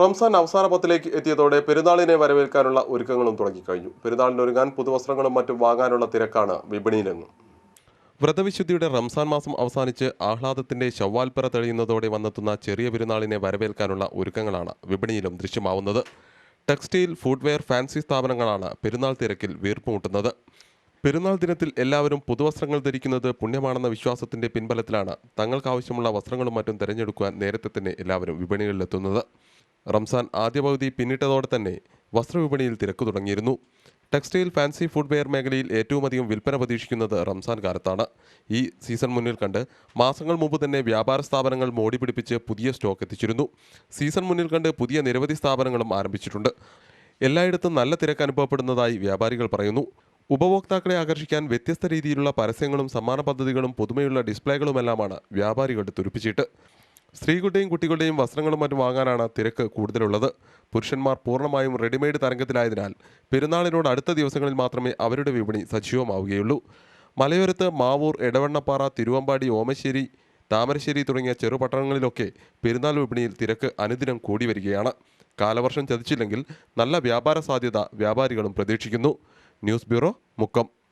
റംസാൻ അവസാന പത്തിലേക്ക് എത്തിയതോടെ പെരുന്നാളിനെ വരവേൽക്കാനുള്ള ഒരുക്കങ്ങളും തുടങ്ങിക്കഴിഞ്ഞു. പെരുന്നാളിന് ഒരുങ്ങാൻ പുതുവസ്ത്രങ്ങളും മറ്റും വാങ്ങാനുള്ള തിരക്കാണ് വിപണിയിലെങ്ങും. വ്രതവിശുദ്ധിയുടെ റംസാൻ മാസം അവസാനിച്ച് ആഹ്ലാദത്തിന്റെ ശവ്വാൽപ്പറ തെളിയുന്നതോടെ വന്നെത്തുന്ന ചെറിയ പെരുന്നാളിനെ വരവേൽക്കാനുള്ള ഒരുക്കങ്ങളാണ് വിപണിയിലും ദൃശ്യമാവുന്നത്. ടെക്സ്റ്റൈൽ ഫുഡ്വെയർ ഫാൻസി സ്ഥാപനങ്ങളാണ് പെരുന്നാൾ തിരക്കിൽ വീർപ്പുമുട്ടുന്നത്. പെരുന്നാൾ ദിനത്തിൽ എല്ലാവരും പുതുവസ്ത്രങ്ങൾ ധരിക്കുന്നത് പുണ്യമാണെന്ന വിശ്വാസത്തിന്റെ പിൻബലത്തിലാണ് തങ്ങൾക്കാവശ്യമുള്ള വസ്ത്രങ്ങളും മറ്റും തിരഞ്ഞെടുക്കുവാൻ നേരത്തെ തന്നെ എല്ലാവരും വിപണികളിലെത്തുന്നത്. റംസാൻ ആദ്യ പകുതി പിന്നിട്ടതോടെ തന്നെ വസ്ത്രവിപണിയിൽ തിരക്ക് തുടങ്ങിയിരുന്നു. ടെക്സ്റ്റൈൽ ഫാൻസി ഫുഡ് വെയർ മേഖലയിൽ ഏറ്റവും അധികം വിൽപ്പന പ്രതീക്ഷിക്കുന്നത് റംസാൻ കാലത്താണ്. ഈ സീസൺ മുന്നിൽ കണ്ട് മാസങ്ങൾ മുമ്പ് തന്നെ വ്യാപാര സ്ഥാപനങ്ങൾ മോടി പിടിപ്പിച്ച് പുതിയ സ്റ്റോക്ക് എത്തിച്ചിരുന്നു. സീസൺ മുന്നിൽ കണ്ട് പുതിയ നിരവധി സ്ഥാപനങ്ങളും ആരംഭിച്ചിട്ടുണ്ട്. എല്ലായിടത്തും നല്ല തിരക്ക് അനുഭവപ്പെടുന്നതായി വ്യാപാരികൾ പറയുന്നു. ഉപഭോക്താക്കളെ ആകർഷിക്കാൻ വ്യത്യസ്ത രീതിയിലുള്ള പരസ്യങ്ങളും സമ്മാന പദ്ധതികളും പുതുമയുള്ള ഡിസ്പ്ലേകളുമെല്ലാമാണ് വ്യാപാരികളുടെ തുരുപ്പിച്ചിട്ട്. സ്ത്രീകളുടെയും കുട്ടികളുടെയും വസ്ത്രങ്ങളും മറ്റും വാങ്ങാനാണ് തിരക്ക് കൂടുതലുള്ളത്. പുരുഷന്മാർ പൂർണമായും റെഡിമെയ്ഡ് തരംഗത്തിലായതിനാൽ പെരുന്നാളിനോട് അടുത്ത ദിവസങ്ങളിൽ മാത്രമേ അവരുടെ വിപണി സജീവമാവുകയുള്ളൂ. മലയോരത്ത് മാവൂർ എടവണ്ണപ്പാറ തിരുവമ്പാടി ഓമശ്ശേരി താമരശ്ശേരി തുടങ്ങിയ ചെറുപട്ടണങ്ങളിലൊക്കെ പെരുന്നാൾ വിപണിയിൽ തിരക്ക് അനുദിനം കൂടി വരികയാണ്. കാലവർഷം ചതിച്ചില്ലെങ്കിൽ നല്ല വ്യാപാര സാധ്യത വ്യാപാരികളും പ്രതീക്ഷിക്കുന്നു. News bureau Mukkam.